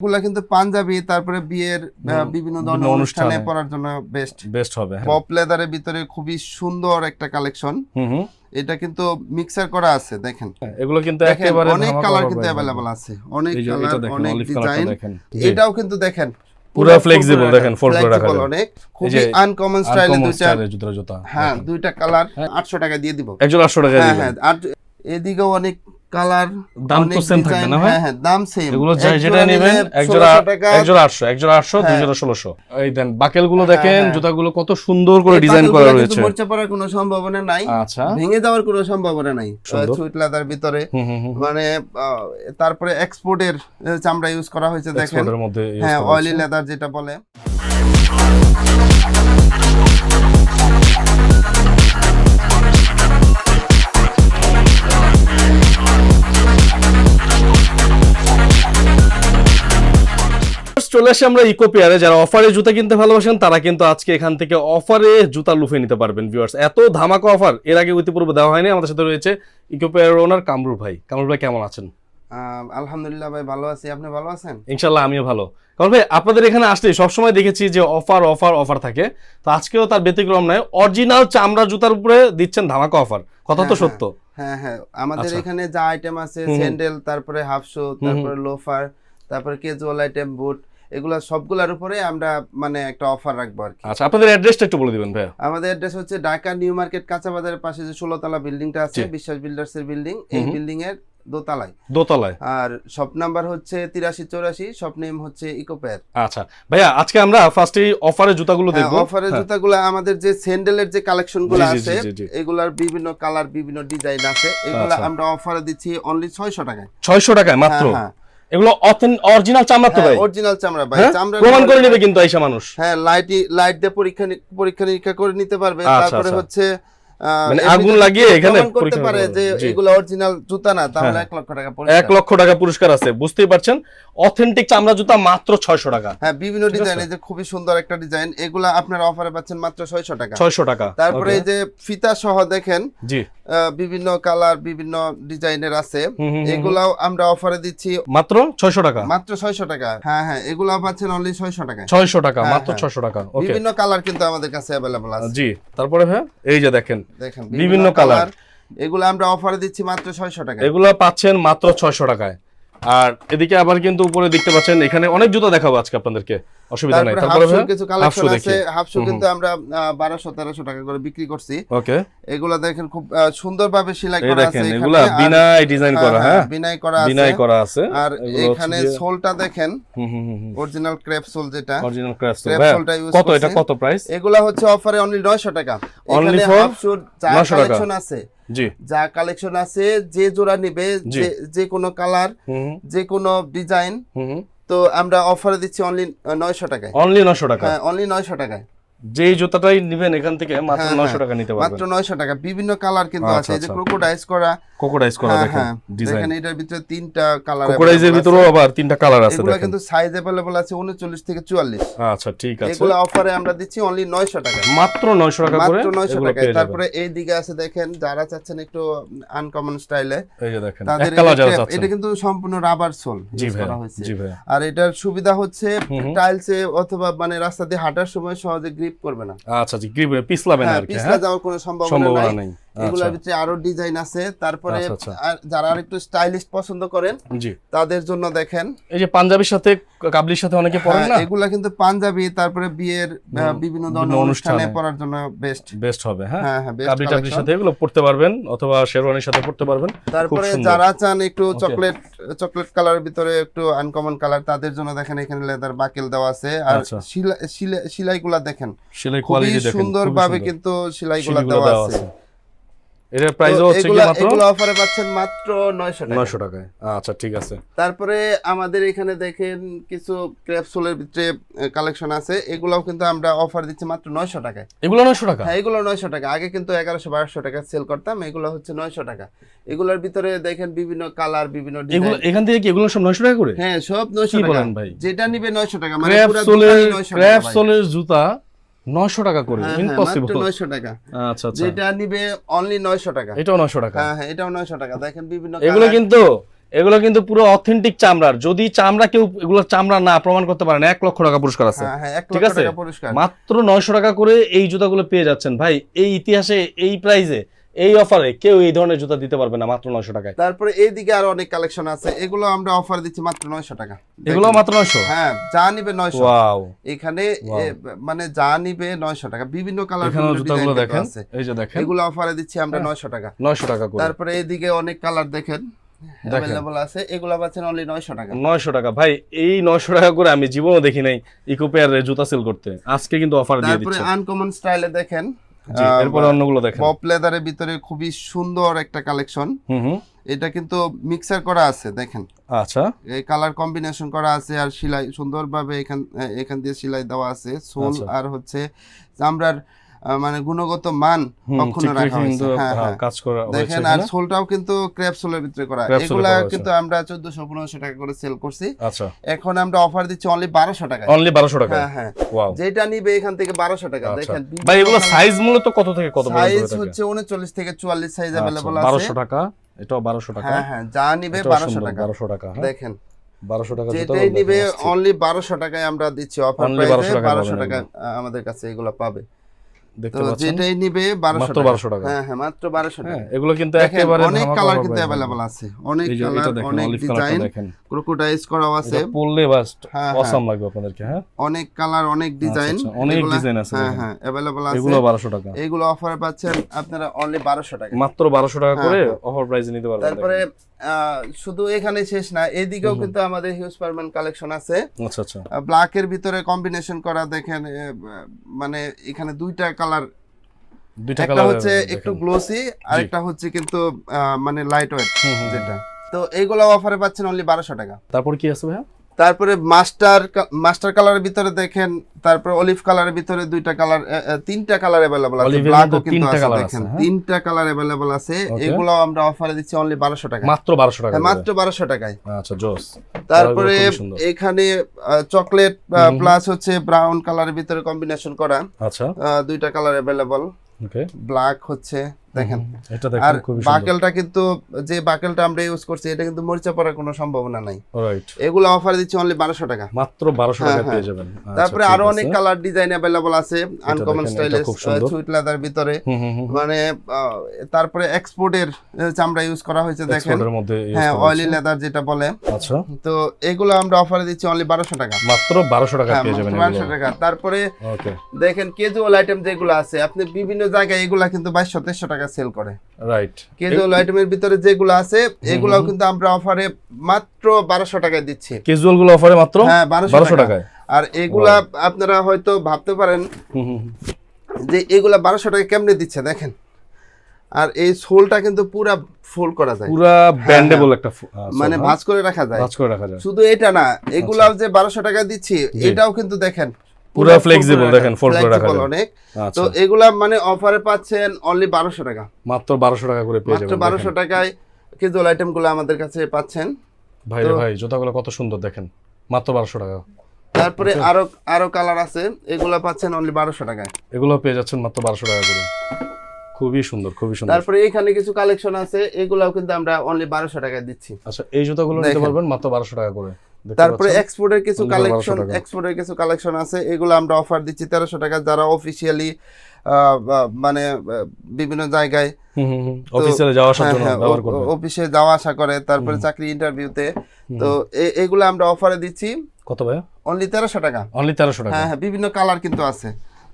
এগুলা কিন্তু পাঞ্জাবি তারপরে বিয়ের বিভিন্ন ধরনের অনুষ্ঠানে। পরার জন্য বেস্ট বেস্ট হবে হ্যাঁ। পপ লেদারের ভিতরে খুবই সুন্দর একটা কালেকশন এটা কিন্তু মিক্সার করা আছে দেখেন হ্যাঁ, এগুলো কিন্তু একেবারে অনেক কালার কিন্তু হবে। আছে অনেক কালার অনেক ডিজাইন এটাও কিন্তু দেখেন পুরো flexible দেখেন, fold করে রাখা যায়। অনেক খুবই আনকমন স্টাইলে দুইটা জুতা জুতা হ্যাঁ দুইটা কালার হ্যাঁ। আটশো টাকা দিয়ে দিব একজন আটশো টাকা হ্যাঁ হ্যাঁ আর এদিকেও অনেক কালার দাম তো same থাকবে না ভাই? হ্যাঁ হ্যাঁ দাম সেম এগুলো যেটা নেবেন একজোড়া একজোড়া আটশো একজোড়া আটশো দুই হ্যাঁ। জোড়া ষোলোশো। এই দেন বাকেলগুলো হ্যাঁ, দেখেন। জুতাগুলো কত সুন্দর করে ডিজাইন করা রয়েছে। পড়ার কোনো সম্ভাবনা নাই। আচ্ছা। ভেঙে যাওয়ার কোনো সম্ভাবনা নাই। সুইট লেদার ভিতরে। মানে তারপরে এক্সপোর্টের চামড়া ইউজ করা হয়েছে দেখেন। এক্সপোর্টের মধ্যে হ্যাঁ অয়েলি লেদার যেটা বলে। চলে আসি আমরা ইকো পেয়ারে যারা অফারে জুতা কিনতে ভালোবাসেন তারা কিন্তু আজকে এখান থেকে অফারে জুতা লুফে নিতে পারবেন ভিউয়ার্স এত ধামাকা অফার এর আগে ইতিপূর্বে দেওয়া হয়নি আমাদের সাথে রয়েছে ইকো পেয়ারের ওনার কামরুল ভাই। কামরুল ভাই কেমন আছেন? আলহামদুলিল্লাহ ভাই ভালো আছি। আপনি ভালো আছেন? ইনশাল্লাহ আমিও ভালো। কারণ ভাই আপনাদের এখানে আসলে সবসময় দেখেছি যে অফার অফার অফার থাকে। তো আজকেও তার ব্যতিক্রম নয় অরিজিনাল চামড়া জুতার উপরে দিচ্ছেন ধামাকা অফার। কথা তো হ্যাঁ, সত্য। হ্যাঁ হ্যাঁ। আমাদের আচ্ছা। এখানে যা আইটেম আছে। স্যান্ডেল তারপরে হাফ শু তারপরে লোফার তারপরে ক্যাজুয়াল আইটেম বুট এগুলা সবগুলোর উপরে আমরা মানে একটা অফার রাখব আর কি। আচ্ছা আপনাদের অ্যাড্রেসটা একটু বলে দিবেন ভাইয়া। আমাদের অ্যাড্রেস হচ্ছে ঢাকা নিউ মার্কেট কাঁচা বাজারের পাশে যে ষোলোতলা বিল্ডিংটা আছে বিশ্বাস বিল্ডার্স এর বিল্ডিং এই। বিল্ডিং এর দোতলায়। দোতলায়। আর শপ নাম্বার হচ্ছে তিরাশি চৌরাশি শপ নেম হচ্ছে ইকো পেয়ার আচ্ছা ভাইয়া আজকে আমরা ফার্স্টে অফারে জুতাগুলো দেখব। অফারের হ্যাঁ। জুতাগুলো আমাদের যে স্যান্ডেলের যে কালেকশনগুলো আছে। এগুলার বিভিন্ন কালার বিভিন্ন ডিজাইন আছে। এগুলা আচ্ছা। আমরা অফারে দিচ্ছি অনলি ছয়শো টাকায়। ছয়শো টাকায় মাত্র? হ্যাঁ, এগুলো অরিজিনাল চামড়া তো ভাই। অরিজিনাল চামড়া ভাই। হ্যাঁ? চামড়া প্রমাণ করে নেবে কিন্তু আইসা মানুষ। হ্যাঁ লাইট লাইট দিয়ে পরীক্ষা পরীক্ষা নিরীক্ষা করে নিতে পারবে। আচ্ছা, তারপরে আচ্ছা। হচ্ছে মানে আগুন লাগিয়ে এখানে করতে পারে যে এগুলো অরিজিনাল জুতা না তাহলে হ্যাঁ। এক লক্ষ টাকা পুরস্কার। লক্ষ টাকা পুরস্কার আছে বুঝতেই পারছেন? অথেন্টিক চামড়া জুতা মাত্র ছয়শো টাকা। হ্যাঁ বিভিন্ন ডিজাইন এই যে খুবই সুন্দর একটা ডিজাইন এগুলা আপনারা অফারে পাচ্ছেন মাত্র ছয়শো টাকা। ছয়শো টাকা তারপরে এই যে ফিতা সহ দেখেন জি। বিভিন্ন কালার বিভিন্ন ডিজাইনের আছে। এগুলাও আমরা অফারে দিচ্ছি। মাত্র ছয়শো টাকা? মাত্র ছয়শো টাকা। হ্যাঁ হ্যাঁ এগুলো পাচ্ছেন অনলি ছয়শো টাকা ছয়শো টাকা হ্যাঁ, মাত্র হ্যাঁ। ছয়শো টাকা। বিভিন্ন কালার কিন্তু আমাদের কাছে অ্যাভেলেবল আছে। জি তারপরে ভাই এই যে দেখেন দেখেন বিভিন্ন কালার। এগুলো আমরা অফারে দিচ্ছি মাত্র ছয়শো টাকা এগুলো পাচ্ছেন মাত্র ছয়শো টাকায়। আর এদিকে আবার কিন্তু উপরে দেখতে পাচ্ছেন এখানে অনেক জুতো দেখাবো আজকে আপনাদেরকে। অসুবিধা নাই। তারপরে কিছু কালেকশন আছে। হাফশো কিন্তু আমরা বারোশো তেরোশো টাকা করে বিক্রি করছি। ওকে। এগুলো দেখেন খুব সুন্দরভাবে সেলাই করা আছে এখানে। আর- বিনাই ডিজাইন হ্যাঁ, করা হ্যাঁ, হ্যাঁ? বিনাই করা আছে। বিনাই করা আছে। আর এখানে সোলটা দেখেন। অরিজিনাল ক্রেপ সোল যেটা। অরিজিনাল ক্রেপ ইউজ কত এটা কত প্রাইস এগুলা হচ্ছে অফারে অনলি 900 টাকা। Only এখানে হাফ শুট যা কালেকশন আছে। জি। যা কালেকশন আছে যে জোড়া নিবে যে যে কোনো কালার যে কোনো ডিজাইন তো আমরা অফারে দিচ্ছি অনলি 900 টাকায়। অনলি নয়শো টাকা। হ্যাঁ অনলি 900 টাকায়। যেই জুতাটাই নিবেন এখান থেকে মাত্র হ্যাঁ, নশো হ্যাঁ। টাকা নিতে মাত্র পারবেন 900 টাকা বিভিন্ন কালার কিন্তু আচ্ছা, আছে এই যে আচ্ছা। ক্রোকোডাইস করা কোকোডাইজ করা হ্যাঁ দেখেন হ্যাঁ ডিজাইন দেখেন এটার ভিতরে তিনটা কালার কোকোডাইজের ভিতরেও আবার তিনটা কালার আছে এগুলো দেখেন কিন্তু সাইজ अवेलेबल আছে 39 থেকে 44 আচ্ছা ঠিক আছে এগুলো অফারে আমরা দিচ্ছি অনলি 900 টাকা মাত্র নয়শো টাকা করে মাত্র 900 এগুলো টাকায় পেয়ে যাবেন তারপরে এই দিকে আছে দেখেন যারা চাচ্ছেন একটু আনকমন স্টাইলে এই যে দেখেন তাদের এক কালার এটা- যারা চাচ্ছেন এটা কিন্তু সম্পূর্ণ রাবার সোল জি ইউজ ভাই করা হয়েছে জি ভাই আর এটার সুবিধা হচ্ছে হুম হুম। টাইলসে অথবা মানে রাস্তা দিয়ে হাঁটার সময় সহজে গ্রিপ করবে না। আচ্ছা জি গ্রিপ পিছলাবে না আর কি পিছলা হ্যাঁ? যাওয়ার কোনো সম্ভাবনা নাই। এগুলোর আচ্ছা। ভিতরে আরও ডিজাইন আছে। তারপরে আচ্ছা, আচ্ছা। আর- যারা আরেকটু স্টাইলিশ পছন্দ করেন জি। তাদের জন্য দেখেন। এই যে পাঞ্জাবির সাথে কাবলির সাথে অনেকে পড়েন হ্যাঁ, না? এগুলা কিন্তু পাঞ্জাবি তারপরে বিয়ের বিভিন্ন ধরনের অনুষ্ঠানে অনুষ্ঠানে। পরার জন্য বেস্ট বেস্ট হবে হ্যাঁ? হ্যাঁ হ্যাঁ কাবলি টাবলির সাথে এগুলো পড়তে পারবেন অথবা শেরওয়ানির সাথে পড়তে পারবেন। তারপরে যারা চান একটু চকলেট চকলেট কালারের ভিতরে একটু আনকমন কালার তাদের জন্য দেখেন এখানে লেদার বাকেল দেওয়া আছে। আর আচ্ছা। সেলাই গুলা দেখেন সেলাই কোয়ালিটি দেখেন সুন্দর। ভাবে কিন্তু সিলাইগুলা দেওয়া আছে। এটার প্রাইসও হচ্ছে কি মাত্র? এগুলো অফারে পাচ্ছেন মাত্র 900 টাকা। 900 টাকায়। আচ্ছা ঠিক আছে। তারপরে আমাদের এখানে দেখেন কিছু ক্র্যাপসুলের ভিতরে কালেকশন আছে এগুলাও কিন্তু আমরা অফার দিচ্ছি মাত্র 900 টাকায়। এগুলো 900 টাকা? হ্যাঁ এগুলো 900 টাকা। আগে কিন্তু 1100 1200 টাকা সেল করতাম এগুলো হচ্ছে 900 টাকা। এগুলোর ভিতরে দেখেন বিভিন্ন কালার বিভিন্ন এগুলো এখান থেকে কি এগুলো সব 900 টাকা করে? হ্যাঁ সব 900 কি টাকা। ভাই? যেটা নিবে 900 টাকা মানে পুরো 900 টাকা জুতা 900 টাকা করে হ্যাঁ, হ্যাঁ, ইম্পসিবল মাত্র 900 টাকা। আচ্ছা আচ্ছা। যেটা নিবে অনলি 900 টাকা। এটাও 900 টাকা। হ্যাঁ হ্যাঁ এটাও 900 টাকা। দেখেন বিভিন্ন এগুলো কিন্তু এগুলো কিন্তু পুরো অথেন্টিক চামড়ার। যদি চামড়া কেউ এগুলো চামড়া না প্রমাণ করতে পারেন এক লক্ষ টাকা পুরস্কার আছে। হ্যাঁ হ্যাঁ ঠিক আছে? মাত্র নয়শো টাকা করে এই জুতাগুলো পেয়ে যাচ্ছেন। ভাই এই ইতিহাসে এই প্রাইজে এই অফারে কেউ এই ধরনের জুতা দিতে পারবে না মাত্র নয়শো টাকায়। তারপরে এইদিকে আরও অনেক কালেকশন আছে। এগুলো আমরা অফার দিচ্ছি মাত্র নয়শো টাকা। এগুলো মাত্র নয়শো? হ্যাঁ যা নিবে নয়শো। এখানে মানে যা নিবে নয়শো টাকা। বিভিন্ন কালার জুতাগুলো দেখেন। এই যে দেখেন। এগুলো অফারে দিচ্ছি আমরা হ্যাঁ। নয়শো টাকা। নয়শো টাকা করে। তারপরে এইদিকে অনেক কালার দেখেন। অ্যাভেলেবল আছে। এগুলো পাচ্ছেন অনলি নয়শো টাকা। নয়শো টাকা। ভাই এই নয়শো টাকা করে আমি জীবনও দেখি নাই ইকো পেয়ারের জুতা সেল করতে। আজকে কিন্তু অফার দিয়ে তারপরে দিচ্ছে। আনকমন স্টাইলে দেখেন। এরপরে অন্যগুলো দেখেন। পপ লেদারের ভিতরে খুবই সুন্দর একটা কালেকশন। এটা কিন্তু মিক্সার করা আছে দেখেন। আচ্ছা। এই কালার কম্বিনেশন করা আছে আর সেলাই সুন্দরভাবে এখান এখান দিয়ে সেলাই দেওয়া আছে। সোল আচ্ছা। আর হচ্ছে চামড়ার মানে গুণগত মান অক্ষুণ্ণ রাখা হয়েছে। হ্যাঁ হ্যাঁ, কাজ করা হয়েছে দেখেন আর সোলটাও কিন্তু ক্র্যাপ সোলের ভিতরে করা। এগুলা কিন্তু আমরা চোদ্দশো পনেরোশো টাকা করে সেল করছি। আচ্ছা। এখন আমরা অফার দিচ্ছি অনলি বারোশো টাকা। অনলি বারোশো টাকা? হ্যাঁ হ্যাঁ। ওয়াও যেটা নিবে এখান থেকে বারোশো টাকা। আচ্ছা। দেখেন ভাই এগুলো সাইজ মূলত কত থেকে কত সাইজ হচ্ছে উনচল্লিশ থেকে চুয়াল্লিশ সাইজ অ্যাভেলেবল আছে। বারোশো টাকা এটাও বারোশো টাকা। হ্যাঁ হ্যাঁ যা নিবে এটাও বারোশো সুন্দর, টাকা। বারোশো টাকা হ্যাঁ। দেখেন বারোশো টাকা যেটাই নিবে। অনলি বারোশো টাকায় আমরা দিচ্ছি অফার প্রাইসে বারোশো টাকা আমাদের কাছে এগুলো পাবে। দেখতে পাচ্ছেন। যেটাই নিবে বারোশো মাত্র 1200 টাকা। হ্যাঁ হ্যাঁ মাত্র বারোশো হ্যাঁ টাকা এগুলো কিন্তু একেবারে অনেক কালার কিন্তু অ্যাভেলেবল আছে। অনেক কালার অনেক ডিজাইন ক্রোকোডাইজ আছে। হ্যাঁ, অসাম লাগবে আপনাদেরকে হ্যাঁ? অনেক কালার অনেক ডিজাইন আচ্ছা, অনেক design আছে হ্যাঁ হ্যাঁ অ্যাভেলেবল আছে। এগুলো বারোশো টাকা। এগুলো অফারে পাচ্ছেন আপনারা অনলি বারোশো টাকা। মাত্র বারোশো টাকা হ্যাঁ, করে হ্যাঁ। অফার প্রাইসে নিতে পারবেন তারপরে শুধু এখানে শেষ না এদিকেও কিন্তু আমাদের হিউজ পারমান কালেকশন আছে। আচ্ছা আচ্ছা। ব্ল্যাকের ভিতরে কম্বিনেশন করা দেখেন মানে এখানে দুইটা কালার দুইটা একটা কালার হচ্ছে একটু গ্লোসি আর একটা হচ্ছে কিন্তু মানে লাইট ওয়েট যেটা। তো এইগুলো অফারে পাচ্ছেন অনলি বারোশো টাকা। তারপর কি আছে ভাইয়া? তারপরে মাস্টার মাস্টার কালারের ভিতরে দেখেন তারপরে অলিভ কালারের ভিতরে দুইটা কালার তিনটা কালার অ্যাভেলেবল আছে। ব্ল্যাকও কিন্তু আছে দেখেন। হ্যাঁ? তিনটা কালার অ্যাভেলেবল আছে। Okay. এগুলো আমরা অফারে দিচ্ছি অনলি বারোশো টাকা মাত্র বারোশো টাকা হ্যাঁ, মাত্র বারোশো টাকায়। আচ্ছা জোস। তারপরে। এখানে চকলেট প্লাস হচ্ছে ব্রাউন কালারের ভিতরে কম্বিনেশন করা। আচ্ছা। দুইটা কালার অ্যাভেলেবল ওকে ব্ল্যাক হচ্ছে। দেখেন। আর বাকেলটা কিন্তু যে বাকেলটা আমরা ইউজ করছি এটা কিন্তু মরিচা পড়ার কোনো সম্ভাবনা নাই। এগুলো অফার দিচ্ছি অনলি বারোশো টাকা। মাত্র বারোশো হ্যাঁ, টাকা হ্যাঁ। পেয়ে যাবেন। আচ্ছা, তারপরে আরও অনেক কালার ডিজাইন অ্যাভেলেবল আছে আনকমন স্টাইলে। সুইট লেদার ভিতরে। মানে তারপরে এক্সপোর্টের চামড়া ইউজ করা হয়েছে দেখেন। হ্যাঁ অয়েলি লেদার যেটা বলে। আচ্ছা। তো এগুলো আমরা অফারে দিচ্ছি অনলি বারোশো টাকা। মাত্র বারোশো টাকা হ্যাঁ পেয়ে যাবেন বারোশো টাকা। তারপরে দেখেন কেজুয়াল আইটেম যেগুলো আছে আপনি বিভিন্ন জায়গায় এগুলা কিন্তু বাইশশো তেইশশো টাকা সেল করে। রাইট কেজুয়াল আইটেমের ভিতরে যেগুলো আছে এগুলাও কিন্তু আমরা অফারে মাত্র বারোশো টাকায় দিচ্ছি। ক্যাজুয়ালগুলো অফারে মাত্র? হ্যাঁ বারোশো বারোশো টাকা। টাকায়? আর এগুলা আপনারা হয়তো ভাবতে পারেন। যে এগুলা বারোশো টাকা কেমনে দিচ্ছে দেখেন। আর এই সোলটা কিন্তু পুরা ফুল করা যায়। পুরা ব্যান্ডেবল একটা মানে ভাঁজ করে রাখা যায়। হ্যাঁ? ভাঁজ করে রাখা যায়। শুধু এটা না এগুলাও যে বারোশো টাকা দিচ্ছি এটাও কিন্তু দেখেন পুরা করে দেখেন, fold করে রাখা যায়। অনেক। আচ্ছা। তো এগুলা মানে অফারে পাচ্ছেন অনলি টাকা। মাত্র টাকা করে পেয়ে যাবেন। টাকায় কেজুয়াল আমাদের কাছে পাচ্ছেন। ভাই রে ভাই জুতাগুলো কত সুন্দর দেখেন। মাত্র টাকা। তারপরে আচ্ছা। আরও আরও কালার আছে এগুলা পাচ্ছেন অনলি বারোশো টাকায়। এগুলো পেয়ে যাচ্ছেন মাত্র বারোশো টাকা করে। খুবই সুন্দর খুবই সুন্দর। তারপরে এখানে কিছু কালেকশন আছে এগুলাও কিন্তু আমরা অনলি বারোশো টাকায় দিচ্ছি। আচ্ছা এই জুতাগুলো নিতে। পারবেন মাত্র বারোশো টাকা করে। তারপরে এক্সপোর্টের কিছু কালেকশন এক্সপোর্টের কিছু কালেকশন আছে এগুলো আমরা অফার দিচ্ছি তেরোশো টাকা যারা অফিসিয়ালি মানে বিভিন্ন জায়গায় অফিসিয়ালে যাওয়া আসার জন্য অফিসে যাওয়া আসা করে তারপরে চাকরি ইন্টারভিউতে তো এগুলো আমরা অফারে দিচ্ছি। কত ভাই অনলি তেরোশো টাকা। অনলি তেরোশো টাকা? হ্যাঁ হ্যাঁ বিভিন্ন কালার কিন্তু আছে।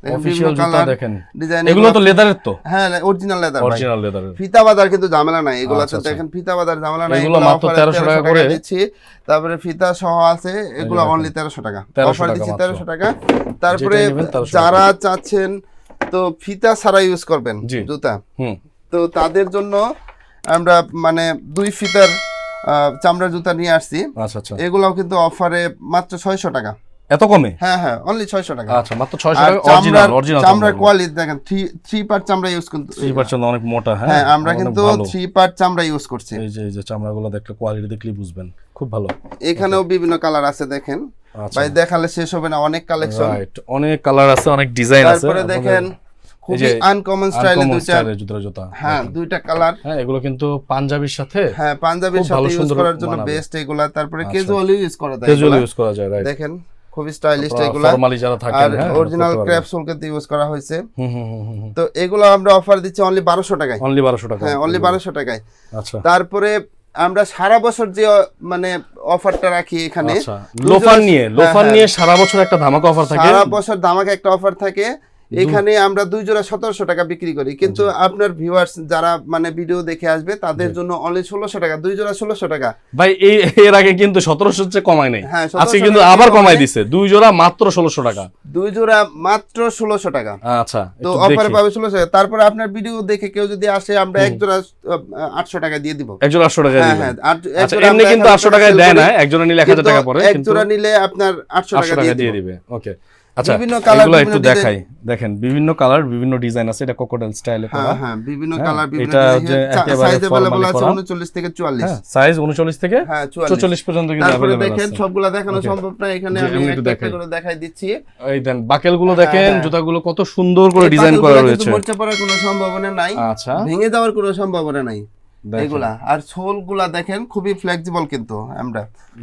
দেখেন, জুতা দেখেন। ডিজাইন এগুলো তো লেদারের তো। হ্যাঁ অরিজিনাল লেদার অরিজিনাল লেদারের ফিতা বাজার কিন্তু ঝামেলা নাই। এগুলো আচ্ছা, আচ্ছা। ফিতা বাজার ঝামেলা নাই। এগুলো এগুলো মাত্র 1300 টাকা করে। দিচ্ছি। তারপরে ফিতা সহ আছে। এগুলো অনলি তেরোশো টাকা। অফার দিচ্ছি টাকা। তারপরে যেটাই নেবেন 1300 যারা চাচ্ছেন তো ফিতা ছাড়া ইউজ করবেন জুতা। হুম। তো তাদের জন্য আমরা মানে দুই ফিতার চামড়ার জুতা নিয়ে আসছি। আচ্ছা আচ্ছা। কিন্তু অফারে মাত্র ছয়শো টাকা। এত কমে? হ্যাঁ হ্যাঁ অনলি ছয়শো টাকা। আচ্ছা মাত্র ছয়শো আর টাকা অরিজিনাল অরিজিনাল চামড়ার কোয়ালিটি দেখেন থ্রি থ্রি পার্ট চামড়া ইউজ কিন্তু থ্রি পার্সেন্ট অনেক মোটা হ্যাঁ? হ্যাঁ আমরা কিন্তু ভালো। থ্রি পার্ট চামড়া ইউজ করছি। এই যে এই যে চামড়াগুলো দেখলে কোয়ালিটি দেখলে বুঝবেন। খুব ভালো। এখানেও বিভিন্ন কালার আছে দেখেন। আচ্ছা। ভাই দেখালে শেষ হবে না অনেক কালেকশন রাইট অনেক কালার আছে অনেক ডিজাইন আছে। তারপরে দেখেন খুবই আনকমন স্টাইলে দুইটা স্টাইলের জুতা। হ্যাঁ দুইটা কালার হ্যাঁ এগুলো কিন্তু পাঞ্জাবির সাথে হ্যাঁ পাঞ্জাবির সাথে ইউজ করার জন্য বেস্ট এগুলা। তারপরে আচ্ছা। ইউজ করা যায় ক্যাজুয়াল ইউজ করা যায় রাইট দেখেন। খুবই স্টাইলিশ এগুলো। ফর্মালি যারা আর থাকেন হ্যাঁ অরিজিনাল ক্র্যাপ সোল কিন্তু ইউজ করা হয়েছে। হুম হুম হুম হুম তো এগুলো আমরা অফার দিচ্ছি অনলি 1200 টাকায়। অনলি 1200 টাকা হ্যাঁ অনলি 1200 টাকায়। আচ্ছা। তারপরে আমরা সারা বছর যে মানে অফারটা রাখি এখানে। আচ্ছা। লোফার নিয়ে হ্যাঁ, লোফার হ্যাঁ। নিয়ে সারা বছর একটা ধামাকা অফার থাকে? সারা বছর ধামাকা একটা অফার থাকে। এখানে আমরা দুই জোড়া সতেরোশো টাকা বিক্রি করি। কিন্তু আপনার ভিউয়ার্স যারা মানে ভিডিও দেখে আসবে তাদের জন্য অনলি ষোলোশো টাকা দুই জোড়া ষোলোশো টাকা। ভাই এই এর আগে কিন্তু 1700 চেয়ে কমায় নাই। হ্যাঁ, আজকে কিন্তু আবার কমায়। দিছে। দুই জোড়া মাত্র 1600 টাকা। দুই জোড়া মাত্র ষোলোশো টাকা। আচ্ছা তো অফারে পাবে ষোলোশো টাকা। তারপরে আপনার ভিডিও দেখে কেউ যদি আসে আমরা এক জোড়া আটশো টাকা দিয়ে দিব। এক জোড়া 800 টাকা হ্যাঁ হ্যাঁ আচ্ছা এমনি কিন্তু 1000 800 টাকায় দেয় না। এক জোড়া নিলে এক হাজার টাকা পড়ে এক জোড়া নিলে আপনার আটশো টাকা দিয়ে দিবে। ওকে আচ্ছা বিভিন্ন colour, এগুলো বিভিন্ন একটু design। দেখাই দেখেন বিভিন্ন কালার বিভিন্ন ডিজাইন আছে এটা কোকোডাইল স্টাইলে করা হ্যাঁ হ্যাঁ বিভিন্ন হ্যাঁ, কালার বিভিন্ন এটা যে একেবারে সাইজ अवेलेबल formally আছে করা। 39 থেকে 44 হ্যাঁ সাইজ 39 থেকে হ্যাঁ 44 পর্যন্ত কিন্তু তারপরে अवेलेबल দেখেন আছে সবগুলা দেখানো Okay. সম্ভব না এখানে জি, আমি এমনি একটু একটা একটা দেখাই। করে দেখাই দিচ্ছি এই দেন বাকেল গুলো হ্যাঁ, দেখেন হ্যাঁ। জুতাগুলো কত সুন্দর করে এই ডিজাইন করা পাথরগুলা রয়েছে কিন্তু মরচা পড়ার কোনো সম্ভাবনা নাই আচ্ছা ভেঙে যাওয়ার কোনো সম্ভাবনা নাই দেখেন। এগুলা। আর সোলগুলা দেখেন খুবই ফ্লেক্সিবল কিন্তু আমরা।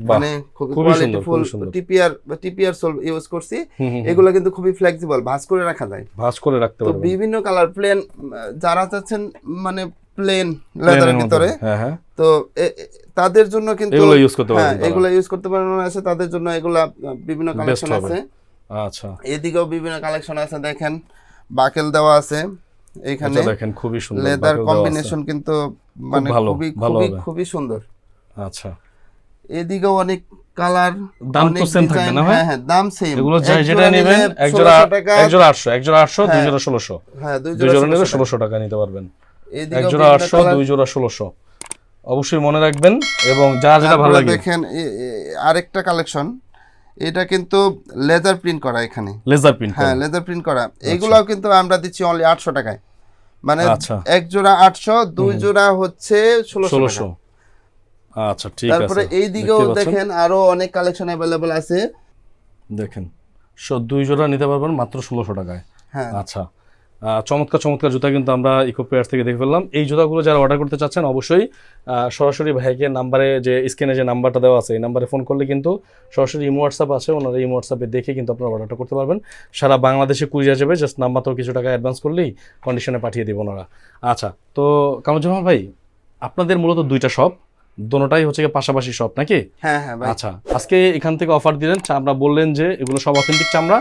মানে খুবই qualityful. TPR TPR sole use করছি। এগুলা কিন্তু খুবই ফ্লেক্সিবল ভাঁজ করে রাখা যায়। ভাঁজ করে রাখতে তো পারবেন। বিভিন্ন কালার প্লেন যারা চাচ্ছেন মানে প্লেন লেদারের ভিতরে হ্যাঁ হ্যাঁ। তো তাদের জন্য কিন্তু এগুলো use করতে পারবেন হ্যাঁ। এগুলো ইউজ করতে পারবেন আছে তাদের জন্য এগুলা বিভিন্ন কালেকশন আছে। আচ্ছা। এদিকেও বিভিন্ন কালেকশন আছে দেখেন। বাকেল দেওয়া আছে। এখানে দেখেন খুবই সুন্দর লেদার। কম্বিনেশন কিন্তু মানে খুবই খুবই খুবই সুন্দর। আচ্ছা। এদিকেও অনেক কালার দাম তো same থাকবে না হ্যাঁ হ্যাঁ দাম সেম এগুলো যেটা নেবেন এক জোড়া এক জোড়া 800 এক জোড়া 800 দুই হ্যাঁ। জোড়া 1600 হ্যাঁ দুই দুই জোড়া নিলে 1600 ষোলোশো টাকা নিতে পারবেন। এক জোড়া বিভিন্ন আটশো colour। দুই জোড়া ষোলোশো। অবশ্যই মনে রাখবেন এবং যা যেটা ভালো লাগে। দেখেন আরেকটা কালেকশন এটা কিন্তু লেজার প্রিন্ট করা এখানে। লেজার প্রিন্ট হ্যাঁ লেজার প্রিন্ট করা। এগুলাও কিন্তু আমরা দিচ্ছি অনলি আটশো টাকায়। মানে আচ্ছা। এক জোড়া আটশো দুই জোড়া হচ্ছে ষোলোশো ষোলোশো। আচ্ছা ঠিক আছে। তারপরে এই দিকেও দেখেন আরও অনেক কালেকশন अवेलेबल আছে। দেখেন। দুই জোড়া নিতে পারবেন মাত্র ষোলোশো টাকায়। হ্যাঁ। আচ্ছা। চমৎকার চমৎকার জুতা কিন্তু আমরা ইকো পেয়ার থেকে দেখে ফেললাম। এই জুতাগুলো যারা অর্ডার করতে চাচ্ছেন অবশ্যই সরাসরি ভাইকে নাম্বারে যে স্ক্রিনে যে নাম্বারটা দেওয়া আছে এই নাম্বারে ফোন করলে কিন্তু সরাসরি ইমো হোয়াটসঅ্যাপ আছে ওনারা ইমো হোয়াটসঅ্যাপে দেখে কিন্তু আপনারা অর্ডারটা করতে পারবেন। সারা বাংলাদেশে কুরিয়ার যাবে জাস্ট নাম্বার তো কিছু টাকা অ্যাডভান্স করলেই কন্ডিশনে পাঠিয়ে দেবো ওনারা। আচ্ছা তো কামরুজ্জামান ভাই আপনাদের মূলত দুইটা শপ দোনোটাই হচ্ছে পাশাপাশি শপ নাকি? হ্যাঁ হ্যাঁ আচ্ছা আজকে এখান থেকে অফার দিলেন চামড়া বললেন যে এগুলো সব অথেন্টিক চামড়া।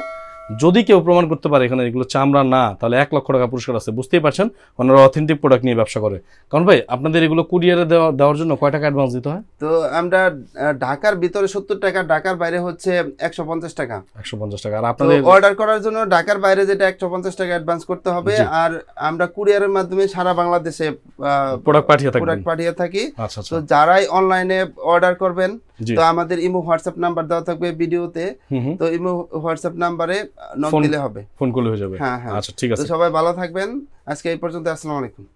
যদি কেউ প্রমাণ করতে পারে এখানে এগুলো চামড়া না তাহলে এক লক্ষ টাকা পুরস্কার আছে। বুঝতেই পারছেন? ওনারা অথেন্টিক প্রোডাক্ট নিয়ে ব্যবসা করে। কারণ ভাই আপনাদের এগুলো কুরিয়ারে দেওয়া দেওয়ার জন্য কয় টাকা অ্যাডভান্স দিতে হয়? তো আমরা ঢাকার ভিতরে সত্তর টাকা ঢাকার বাইরে হচ্ছে একশো পঞ্চাশ টাকা। একশো পঞ্চাশ টাকা। আর আপনাদের অর্ডার করার জন্য ঢাকার বাইরে যেটা একশো পঞ্চাশ টাকা অ্যাডভান্স করতে হবে। আর আমরা কুরিয়ারের মাধ্যমে সারা বাংলাদেশে প্রোডাক্ট পাঠিয়ে থাকি প্রোডাক্ট পাঠিয়ে থাকি। তো যারাই অনলাইনে অর্ডার করবেন তো আমাদের ইমো হোয়াটসঅ্যাপ নাম্বার দেওয়া থাকবে ভিডিওতে। তো ইমো হোয়াটসঅ্যাপ নাম্বারে নক দিলে হবে। ফোন করলে হয়ে যাবে। হ্যাঁ হ্যাঁ। আচ্ছা ঠিক তো আছে সবাই ভালো থাকবেন। আজকে এই পর্যন্ত আসসালামু আলাইকুম।